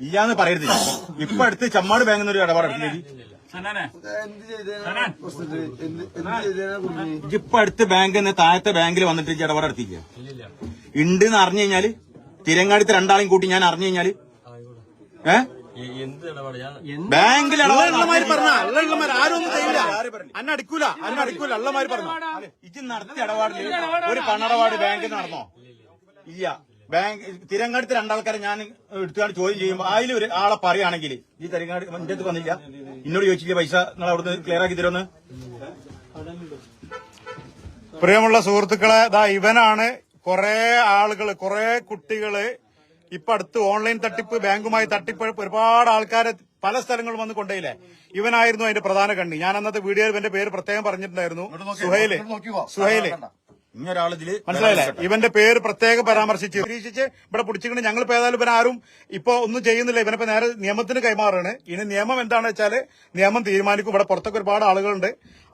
ഇല്ലാന്ന് പറയരുത് ഇപ്പൊ അടുത്ത് ചമ്മാട് ബാങ്കിൽ നിന്ന് ഒരു ഇടപാട് ഇപ്പൊ അടുത്ത് ബാങ്കിൽ നിന്ന് താഴത്തെ ബാങ്കിൽ വന്നിട്ട് ഇടപാട് എടുത്തില്ല ഉണ്ട് എന്ന് അറിഞ്ഞു കഴിഞ്ഞാൽ തിരങ്ങാടിത്തെ രണ്ടാളെയും കൂട്ടി ഞാൻ അറിഞ്ഞു കഴിഞ്ഞാൽ ഏഹ് ബാങ്കിൽ പറഞ്ഞ ആരും ഒന്നും ചെയ്യില്ല അന്ന അടിക്കൂല അന്ന അടിക്കൂല. ഉള്ളമാര് പറഞ്ഞു. ഇജ്ജ് നടത്തിയ ഇടപാടിൽ ഒരു പണടപാട് ബാങ്കിൽ നടന്നോ? ഇല്ല. ബാങ്ക് തിരങ്ങാടുത്ത് രണ്ടാൾക്കാരെ ഞാൻ എടുത്തുകൊണ്ട് ചോദ്യം ചെയ്യുമ്പോൾ അതിൽ ഒരു ആളെ പറയുകയാണെങ്കിൽ ഈ തിരങ്ങാട് എന്റെ അടുത്ത് വന്നില്ല. എന്നോട് ചോദിച്ചില്ല പൈസ നിങ്ങൾ അവിടുന്ന് ക്ലിയർ ആക്കി തരുമെന്ന്? പ്രിയമുള്ള സുഹൃത്തുക്കളെ ദാ ഇവനാണ് കുറെ ആളുകൾ കുറെ കുട്ടികൾ ഇപ്പൊ അടുത്ത് ഓൺലൈൻ തട്ടിപ്പ് ബാങ്കുമായി തട്ടിപ്പ് ഒരുപാട് ആൾക്കാരെ പല സ്ഥലങ്ങളും വന്ന് കൊണ്ടേയില്ലേ? ഇവനായിരുന്നു അതിന്റെ പ്രധാന കണ്ണി. ഞാൻ അന്നത്തെ വീഡിയോയിൽ ഇവന്റെ പേര് പ്രത്യേകം പറഞ്ഞിട്ടുണ്ടായിരുന്നു. സുഹൈൽ. സുഹൈൽ. ഇങ്ങനൊരാളിതിൽ മനസ്സിലായില്ലേ? ഇവന്റെ പേര് പ്രത്യേക പരാമർശിച്ച് നിരീക്ഷിച്ച് ഇവിടെ പിടിച്ചിട്ട് ഞങ്ങളിപ്പോ ഏതായാലും ഇവൻ ആരും ഇപ്പൊ ഒന്നും ചെയ്യുന്നില്ല. ഇവനിപ്പോ നേരെ നിയമത്തിന് കൈമാറാണ്. ഇനി നിയമം എന്താണെന്ന് വെച്ചാൽ നിയമം തീരുമാനിക്കും. ഇവിടെ പുറത്തൊക്കെ ഒരുപാട് ആളുകളുണ്ട്.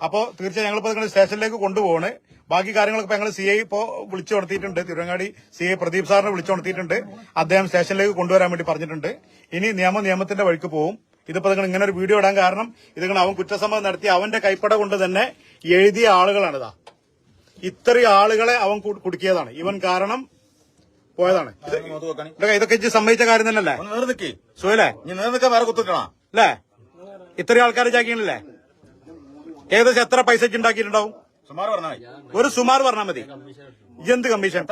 അപ്പോൾ തീർച്ചയായും ഞങ്ങളിപ്പോ നിങ്ങൾ സ്റ്റേഷനിലേക്ക് കൊണ്ടുപോകണ് ബാക്കി കാര്യങ്ങളൊക്കെ ഞങ്ങൾ സി ഐ ഇപ്പോ വിളിച്ചു നടത്തിയിട്ടുണ്ട്. തിരുവങ്ങാടി സി ഐ പ്രദീപ് സാറിനെ വിളിച്ചു നടത്തിയിട്ടുണ്ട്. അദ്ദേഹം സ്റ്റേഷനിലേക്ക് കൊണ്ടുവരാൻ വേണ്ടി പറഞ്ഞിട്ടുണ്ട്. ഇനി നിയമം നിയമത്തിന്റെ വഴിക്ക് പോകും ഇതിപ്പോ നിങ്ങൾ ഇങ്ങനെ ഒരു വീഡിയോ ഇടാൻ കാരണം ഇത് അവൻ കുറ്റസമ്മതം നടത്തി അവന്റെ കൈപ്പട കൊണ്ട് തന്നെ എഴുതിയ ആളുകളാണിതാ ഇത്രയും ആളുകളെ അവൻ കുടുക്കിയതാണ്. ഇവൻ കാരണം പോയതാണ്. ഇതൊക്കെ ഇജ്ജ് സമ്മതിച്ച കാര്യം തന്നെയല്ലേ? സുഖല്ലേ? വേറെ കുത്തിട്ടണോ അല്ലേ? ഇത്രയും ആൾക്കാർ ചാക്കിയല്ലേ ഏകദേശം എത്ര പൈസ ഉണ്ടാക്കിയിട്ടുണ്ടാവും ഒരു സുമാർ പറഞ്ഞാൽ മതി. എന്ത് കമ്മീഷൻ?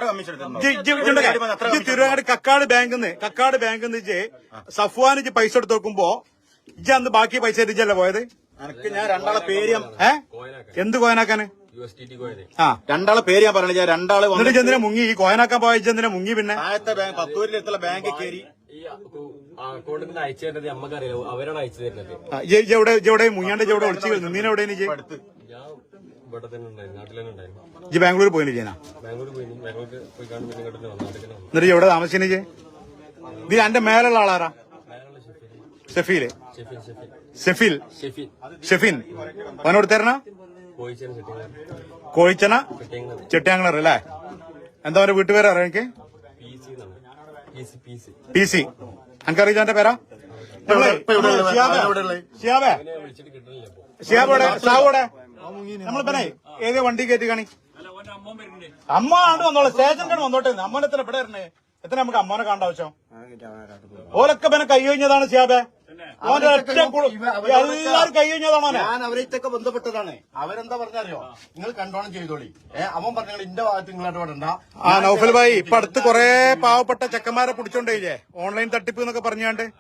തിരുവങ്ങാട് കക്കാട് ബാങ്കിൽ നിന്ന് കക്കാട് ബാങ്കിൽ നിന്ന് ഇജ്ജ് സഫ്വാൻ ഇജ്ജ് പൈസ എടുത്ത് നോക്കുമ്പോ ഇജ്ജ് അന്ന് ബാക്കി പൈസ ഇജ്ജല്ലേ പോയത്? എനിക്ക് ഞാൻ രണ്ടാളെ പേര് എന്ത് കോയനാക്കാന്? ആ രണ്ടാളെ പേര് ഞാൻ പറഞ്ഞു രണ്ടാൾ വന്നിട്ട് എന്തിനാ മുങ്ങി? ഈ കോയനാക്കാൻ പോയ ചന്ദ്രനെ മുങ്ങി പിന്നെ? താഴത്തെ ബാങ്ക് പത്തൂരിലെത്തുള്ള ബാങ്കിൽ കയറി അക്കൗണ്ടിൽ നിന്ന് അയച്ചു തരുന്നത് അവരാണ് അയച്ചു തരുന്നത്. എവിടെ എവിടെ മുങ്ങിയാണ്ട് എവിടെ ഒളിച്ചു നിന്നീന എവിടെ അടുത്ത്. ഇവിടെ തന്നെ ഉണ്ടായിരുന്നു. നാട്ടിൽ തന്നെ ഉണ്ടായിരുന്നു. ഇജ്ജ് ബാംഗ്ലൂർ പോയിന് ബാംഗ്ലൂർ പോയി. ബാംഗ്ലൂർ പോയി കാണുമ്പോൾ പിന്നെ ഇങ്ങോട്ട് തന്നെ വന്നു നാട്ടിൽ തന്നെ വന്നു എന്നിട്ട് എവിടെ താമസിച്ചു ഇജ്ജ്? ഇത് എന്റെ മേലുള്ള ആളാരാ? ഷെഫീൽ. ഷെഫീൽ. ഷെഫീൻ. അവനോട് തരണ? കോഴിച്ചന? സെറ്റിംഗ് ചെട്ടിയാങ്ങളർ അല്ലേ? എന്താ പറയുക വീട്ടുപേര് അറിയാം എനിക്ക്? പി സി എനിക്കറിയില്ല എന്റെ പേരാ? നമ്മളെ ഷിയാബേ, ഷിയാബോടെ നമ്മളിപ്പനെ ഏത് വണ്ടി കയറ്റി കാണി? അമ്മ ആണ്ട് വന്നോളെ. സ്റ്റേഷനിലാണ് വന്നോട്ടെ അമ്മനെ എത്ര ഇവിടെ വരണേ എത്ര നമുക്ക് അമ്മനെ കാണേണ്ട ആവശ്യം? ഓലൊക്കെ പിന്നെ കൈ കഴിഞ്ഞതാണ് ഷിയാബേ. കൈ കഴിഞ്ഞതാണ് ഞാൻ അവരേറ്റൊക്കെ ബന്ധപ്പെട്ടതാണ്. അവരെന്താ പറഞ്ഞറിയോ? നിങ്ങൾ കണ്ടോണം ചെയ്തോളി. ഏ അവൻ പറഞ്ഞ ഇന്റെ ഭാഗത്ത് നിങ്ങൾ ഇടപെടണ്ട. ആ നൗഫൽ ഭായി ഇപ്പൊ അടുത്ത് കൊറേ പാവപ്പെട്ട ചെക്കന്മാരെ പിടിച്ചോണ്ടേയില്ലേ? ഓൺലൈൻ തട്ടിപ്പ് എന്നൊക്കെ പറഞ്ഞാണ്ട്.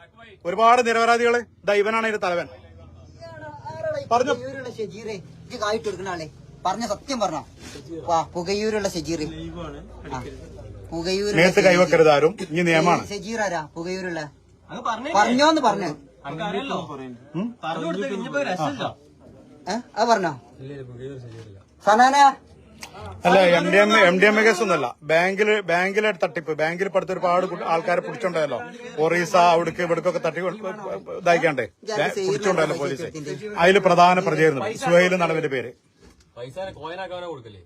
ഒരുപാട് നിരപരാധികൾ. ദൈവനാണ് ഇതിന്റെ തലവൻ. പറഞ്ഞു. കായിട്ട് കൊടുക്കുന്ന ആളെ. പറഞ്ഞ സത്യം പറഞ്ഞ. വാ പുകയൂരുള്ള ഷെജീറ്. ആ, കൈവക്കരുതാരും ഇനി നിയമമാണ്. ഷെജീർ ആരാ പുകയൂരുള്ള? പറഞ്ഞോന്ന് പറഞ്ഞു. അത് പറഞ്ഞോ? സനാന? അല്ല M D M M D M A case ഒന്നല്ല ബാങ്കിൽ ബാങ്കിലെ തട്ടിപ്പ് ബാങ്കിൽ പഠിത്ത ഒരുപാട് ആൾക്കാരെ പിടിച്ചോണ്ടല്ലോ ഒറീസ അവിടേക്ക് ഇവിടേക്കൊക്കെ തട്ടി ഇതായിക്കാണ്ടേ. പിടിച്ചോണ്ടല്ലോ പോലീസ്. അതിൽ പ്രധാന പ്രതിയായിരുന്നു. സുഹൈൽ നടവിന്റെ പേര്. പൈസ അവനെ കൊടുക്കല്ലേ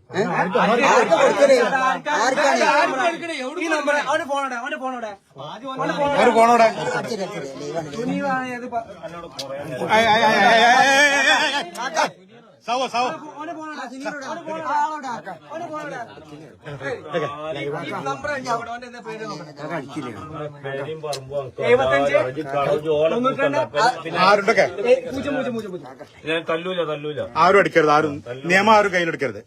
ഒരു ഫോണോടെ അടിച്ചിട്ട് ലൈവാണ്. സാവോ സാവോ. ഞാൻ തല്ലൂല തല്ലൂല. ആരും അടിക്കരുത് ആരും നിയമം ആരും കയ്യിലെടുക്കരുത്.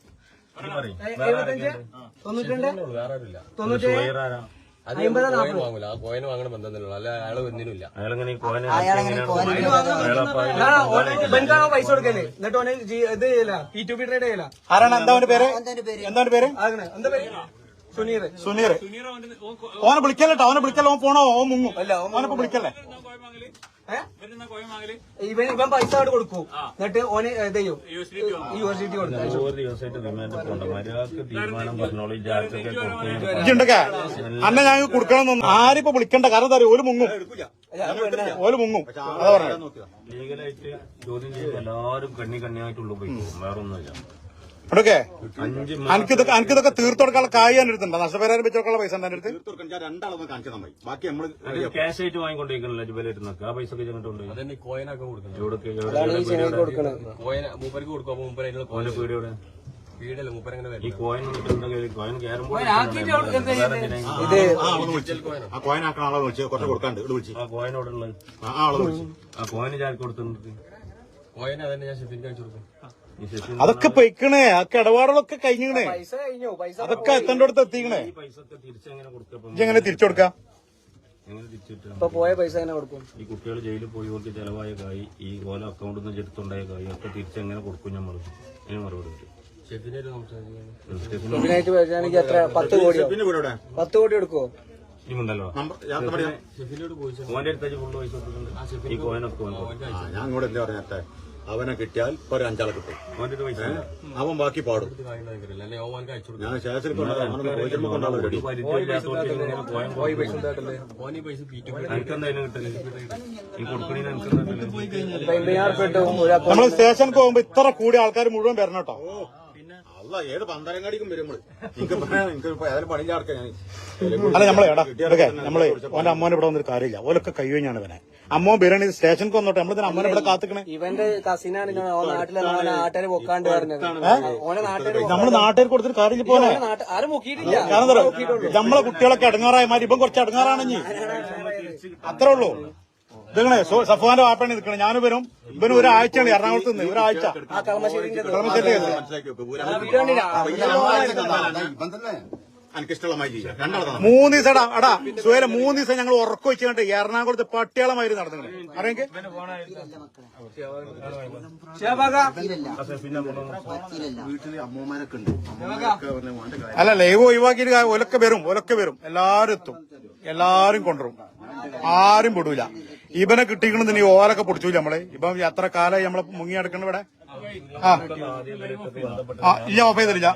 വേറെ തൊണ്ണൂറ്റി അത് വാങ്ങണ അല്ല അയാൾ ഒന്നിനുമില്ല അയാളെങ്ങനെ പോകാൻ ബെൻകാണോ പൈസ കൊടുക്കല്ലേ? എന്നിട്ട് ഓന് ജി- ഇത് ചെയ്യില്ല. ഈ ടു ബി ട്രേഡ് ചെയ്യില്ല. ആരാണ്? എന്താ അവന്റെ പേര്? എന്താ എന്താ പേര്? സുനീർ. സുനീർ. ഓനെ വിളിക്കല്ലോ അവനെ വിളിക്കല്ലോ? ഓൻ പോണോ? ഓൻ മുങ്ങും. അല്ല ഓനെ വിളിക്കല്ലേ? ഇവൻ ഇവൻ പൈസ അവിടെ കൊടുക്കും. എന്നിട്ട് ഓന് യൂണിവേഴ്സിറ്റി കൊടുക്കും അന്ന ഞാൻ കൊടുക്കണം ആരിപ്പോ വിളിക്കണ്ട? കാരണം എന്താ ഒരു മുങ്ങും. ഓൽ മുങ്ങും. അതാ പറഞ്ഞത്. ലീഗലായിട്ട് ചോദ്യം ചെയ്ത് എല്ലാവരും കണ്ണി കണ്ണിയായിട്ടുള്ള പോയി. പോകും അഞ്ച് അനക്കിതൊക്കെ അനക്കിതൊക്കെ തീർത്തു കൊടുക്കാനുള്ള കായ് അടുത്തുണ്ടോ നഷ്ടപരിഹാരം വെച്ച് കൊടുക്കാനുള്ള പൈസ എന്റെ അടുത്ത്? തീർത്തും ഞാൻ രണ്ടാളൊന്നും കാണിച്ചു നമ്മൾ ബാക്കി നമ്മൾ ക്യാഷ് ആയിട്ട് വാങ്ങിക്കൊണ്ടിരിക്കണല്ലോ ജുബലായിട്ട് നിൽക്കുക ആ പൈസ ഒക്കെ അതന്നെ കോയിനൊക്കെ കോയിൻ മൂപ്പർക്ക് കൊടുക്കും. അപ്പൊ മൂപ്പര് ഇത് ആ കോയിൻ ആക്കണ ആളെ വിളിച്ച്. കുറച്ച് കൊടുക്കാണ്ട്. വിളിച്ച്. ആ ഉള്ളത്? ആ ആളെ വിളിച്ച്. ആ കോയിന് ചാർക്ക് കൊടുത്തിട്ടുണ്ട്? കോയിൻ അതന്നെ ഞാൻ ഷെഫിൻ കാണിച്ചു കൊടുക്കും അതൊക്കെ പൊയ്ക്കണേ അതൊക്കെ ഇടപാടുകളൊക്കെ കഴിഞ്ഞേ പൈസ കഴിഞ്ഞു? പൈസ അതൊക്കെ എത്തേണ്ട അടുത്ത് എത്തിക്കണേ. എങ്ങനെ തിരിച്ചു കൊടുക്കാം ഇപ്പൊ പോയ പൈസ എങ്ങനെ കൊടുക്കും? ഈ കുട്ടികൾ ജയിലിൽ പോയി ഓർക്ക് ചെലവായ കായ് ഈ ഓല അക്കൗണ്ടിൽ നിന്ന് എടുത്തുണ്ടായ കായ് ഒക്കെ തിരിച്ചെങ്ങനെ കൊടുക്കും നമ്മൾ അതിന് മറുപടി ഷെഫിനായിട്ട് എത്ര? പത്ത് കോടി? പത്ത് കോടി എടുക്കുവോ? ഞാൻ പറയാ ഷെഫിനോട് പോയി ഓന്റെ അടുത്തേക്ക് ഫുള്ള് പൈസ കൊടുത്തിട്ടുണ്ട്. ഈ കോയിനൊക്കെ ഓൻ കൊടുക്കും. ഞാൻ അങ്ങോട്ട് എന്താ പറഞ്ഞേ അവനെ കിട്ടിയാൽ ഇപ്പൊ ഒരു അഞ്ചാളെ കിട്ടും. ഓന്റെ അടുത്ത് പൈസ അവൻ ബാക്കി പാടും. ഞാൻ ശേഷം നമ്മൾ സ്റ്റേഷനിൽ പോകുമ്പോ ഇത്ര കൂടിയ ആൾക്കാർ മുഴുവൻ വരണം കേട്ടോ അല്ല ഏത് പന്തരങ്ങാടിക്കും വരും നമ്മൾ. എനിക്ക് എനിക്ക് ഏതായാലും പണിയില്ല ആർക്കാ ഞാൻ അല്ല നമ്മളെ എടാ ഇതൊക്കെ നമ്മളെ ഓന്റെ അമ്മോനെ ഇവിടെ വന്നൊരു കാര്യമില്ല. ഓലൊക്കെ കൈവഞ്ഞാണ് ഇവനെ. അമ്മോ ബിരിയാണി സ്റ്റേഷനിൽ വന്നോട്ടെ. നമ്മളിതിന് അമ്മോനെ ഇവിടെ കാത്തിക്കണേ. ഇവന്റെ കസിനാണ് നാട്ടിലെ ഓനെ നാട്ടുകാര് പൊക്കാണ്ട് പറഞ്ഞത്. ഓനെ നാട്ടുകാര് നമ്മൾ നാട്ടുകാർ കൊടുത്തിട്ട് കാര്യമില്ല ആരും മുക്കിയിട്ടില്ല കാരണം നമ്മളെ കുട്ടികളൊക്കെ അടങ്ങാറായ മാതിരി ഇപ്പം കുറച്ച് അടങ്ങാറാണ് ഇനി. അത്രേ ഉള്ളൂ. ഇതങ്ങനെ സഫാന്റെ വാപ്പണി നിൽക്കണേ. ഞാനും വരും ഇവന് ഒരാഴ്ചയാണ് എറണാകുളത്ത് നിന്ന്. ഒരാഴ്ച. മൂന്ന് ദിവസം എടാ അടാ സുഹേല മൂന്ന് ദിവസം ഞങ്ങൾ ഉറക്കം വെച്ചിട്ട് എറണാകുളത്ത് പട്ടിയാളമായിരുന്നു നടന്നത്. അറിയെങ്കിൽ അല്ല ലൈവ് ഒഴിവാക്കിയിട്ട് ഒലക്കെ വരും ഒലക്കെ വരും എല്ലാരും എത്തും. എല്ലാരും കൊണ്ടുവരും. ആരും വിടൂല ഇവനെ കിട്ടിക്കണെന്ന് നീ ഓലൊക്കെ പൊടിച്ചു നമ്മളെ? ഇപ്പം എത്ര കാലായി നമ്മളെ മുങ്ങി അടക്കണ ഇവിടെ? ആ. ആ ഇല്ല ഓഫ് ചെയ്തില്ല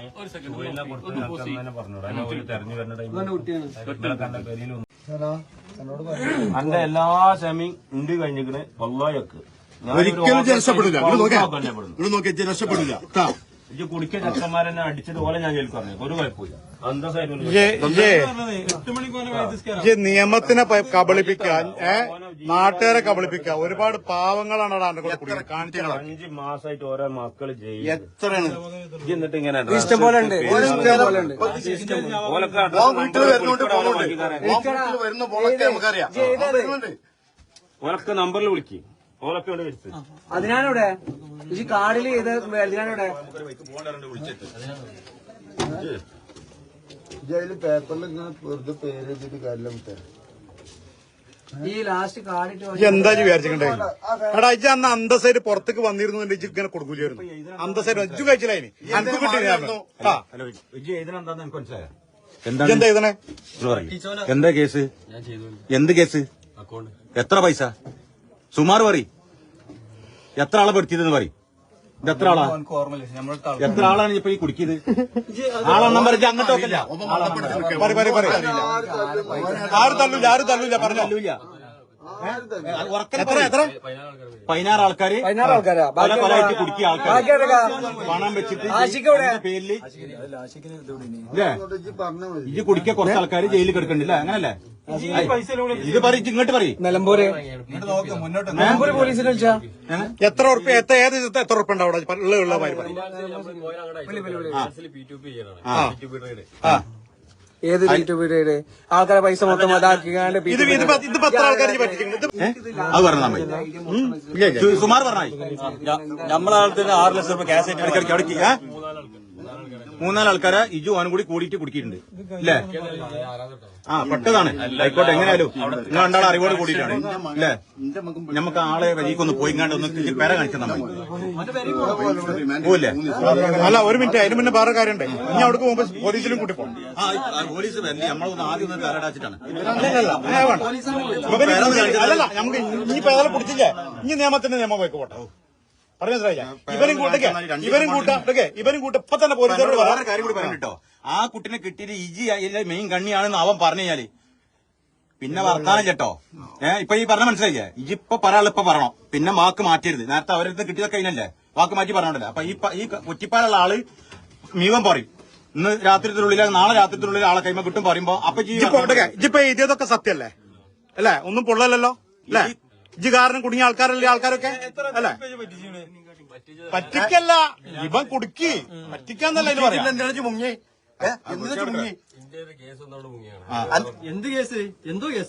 അന്റെ എല്ലാ ക്ഷമയും ഉണ്ട് കഴിഞ്ഞിക്കണേ വല്ലായൊക്കെ ഒരിക്കലും രക്ഷപ്പെടില്ല ഇവിടെ നോക്കിയാ ഇവിടെ നോക്കിയാ ഇജ്ജ് രക്ഷപ്പെടില്ല. ഇജ്ജ് കുടിക്ക ചക്കന്മാരെന്നെ അടിച്ചത് പോലെ ഞാൻ ജയിലിൽ പറഞ്ഞു ഒരു കുഴപ്പമില്ല നിയമത്തിനെ കബളിപ്പിക്കാൻ നാട്ടുകാരെ കബളിപ്പിക്കുക ഒരുപാട് പാവങ്ങളാണ് അവിടെ അഞ്ച് മാസമായിട്ട് ഓരോ എത്രയാണ്? എന്നിട്ട് ഇങ്ങനെ ഇഷ്ടം പോലെ ഉണ്ട്. വീട്ടിൽ വരുന്നോണ്ട് വരുന്ന നമുക്കറിയാം. വരുന്നുണ്ട്. ഓലൊക്കെ നമ്പറിൽ വിളിക്കും. അതിനാണിവിടെ ഈ കാർഡിൽ ഇത് അതിനാണിവിടെ ഇതിൽ പേപ്പറിൽ ഇങ്ങനെ വെറുതെ പേര് എഴുതിയിട്ട് കാര്യം മുത്തേ ഈ ലാസ്റ്റ് കാർഡിട്ട് എന്താ ഇജ്ജ് വിചാരിച്ചിട്ടുണ്ടേ? എടാ ഇജ്ജ് അന്ന് അന്തസ്സായിട്ട് പുറത്തേക്ക് വന്നിരുന്നു ഇജ്ജ് ഇങ്ങനെ കൊടുക്കൂലായിരുന്നു. അന്തസൈഡ് ഇജ്ജു കഴിച്ചില്ലായി അനക്ക് ഇജ്ജ് എന്താ എന്താ കേസ്? എന്ത് കേസ്? അക്കൗണ്ട് എത്ര പൈസ? സുമാർ പറ എത്ര ആളെ പെടുത്തിയതെന്ന് പറ ഇത് എത്ര ആളാ? എത്ര ആളാണ് ഇപ്പൊ ഈ കുടിക്കിയത്? ആളെണ്ണം പറഞ്ഞ അങ്ങോട്ടൊക്കെ ആര് തള്ളൂല ആര് തള്ളൂല പറഞ്ഞോ. എത്ര എത്ര? പതിനാറ് ആൾക്കാര് പതിനാറ് ആൾക്കാരാ? പല പലയായിട്ട് കുടിക്കിയ ആൾക്കാർ പണം വെച്ചിട്ട് പേരിൽ ഇത് കുടിക്കാൻ കുറച്ച് ആൾക്കാർ ജയിലിൽ കിടക്കണ്ടില്ല? അങ്ങനല്ലേ? ഇത് പറ ഇങ്ങോട്ട് പറയും. നിലമ്പൂര്. നിലമ്പൂര് പോലീസിനെ വിളിച്ചാ? എത്ര ഉറപ്പ് എത്ര ഏത് ദിവസത്തെ എത്ര ഉറപ്പ് ഉണ്ടാവും അവിടെ ഉള്ള ഉള്ള ഏത് യൂട്യൂബിൽ ആൾക്കാരെ പൈസ മൊത്തം അതാക്കിക്കാണ്ട് ഇത് ഇത് പ- ഇത് പത്ര ആൾക്കാർ അത് പറഞ്ഞാൽ മതി. സുമാർ നമ്മളെ ആൾക്കാർ ആറ് ലക്ഷം രൂപ ക്യാഷ് ആയിട്ട് ഇടയ്ക്കിടയ്ക്ക് അടക്കി ഏ? മൂന്നാൽ ആൾക്കാരെ ഇജു അവനും കൂടി കൂടിയിട്ട് കുടിക്കിയിട്ടുണ്ട്. അല്ലേ ആ പെട്ടതാണ്. ആയിക്കോട്ടെ എങ്ങനെയാലും നിങ്ങൾ രണ്ടാളെ അറിവോട് കൂടിയിട്ടാണ്. അല്ലേ നമുക്ക് ആളെ വഴിക്കൊന്ന് പോയിങ്ങാണ്ട് ഒന്ന് പേര കാണിച്ചാൽ മതി പോവില്ലേ? അല്ല ഒരു മിനിറ്റ് അതിന് മുന്നേ വേറെ കാര്യമുണ്ട്. ഇനി അവിടെ പോകുമ്പോ പോലീസിലും കൂട്ടി പോകും പോലീസ് നമ്മളൊന്ന് ആദ്യം ഒന്ന് പേരടാച്ചിട്ടാണ് അല്ലല്ല അങ്ങനെ ഇനി- പേരെ നമുക്ക് പിടിച്ചില്ലേ? ഇനി നിയമത്തിന്റെ നിയമം പോയിക്ക് പോട്ടെ പറഞ്ഞു ഇവരും കൂട്ടൊക്കെ ഇവരും കൂട്ടാം ഇതൊക്കെ ഇവരും കൂട്ട ഇപ്പൊ തന്നെ പോലീസുകാരോട് വേറെ കാര്യം കൂടി പറഞ്ഞിട്ടോ ആ കുട്ടിനെ കിട്ടിയത് ഇജി മെയിൻ കണ്ണിയാണെന്ന് അവൻ പറഞ്ഞു കഴിഞ്ഞാൽ. പിന്നെ വർത്താനം ചേട്ടോ ഏഹ് ഇപ്പൊ ഈ പറഞ്ഞ മനസ്സിലായില്ലേ? ഇജി ഇപ്പൊ പറയാനുള്ള ഇപ്പൊ പറയണം. പിന്നെ വാക്ക് മാറ്റരുത് നേരത്തെ അവരടുത്ത് കിട്ടിയതൊക്കെ കഴിഞ്ഞല്ലേ? വാക്ക് മാറ്റി പറഞ്ഞോണ്ടല്ലോ? അപ്പൊ ഈ ഈ കുറ്റിപ്പാലുള്ള ആൾ മീവൻ പറയും. ഇന്ന് രാത്രിത്തിനുള്ളിൽ നാളെ രാത്രിത്തിനുള്ളിൽ ആളെ കൈമ കിട്ടും പറയുമ്പോ അപ്പൊ ഇജിപ്പോ എഴുതിയതൊക്കെ സത്യല്ലേ? അല്ലേ? ഒന്നും പൊള്ളലല്ലോ? അല്ലേ? ഇജ് കാരണം കുടുങ്ങിയ ആൾക്കാരല്ലേ ആൾക്കാരൊക്കെ? അല്ലെ? പറ്റിക്കല്ല. ഇവൻ കുടുക്കി. പറ്റിക്കാന്നല്ല ഇത് പറയാം. മുങ്ങി എന്ത് കേസ്? എന്തോ കേസ്?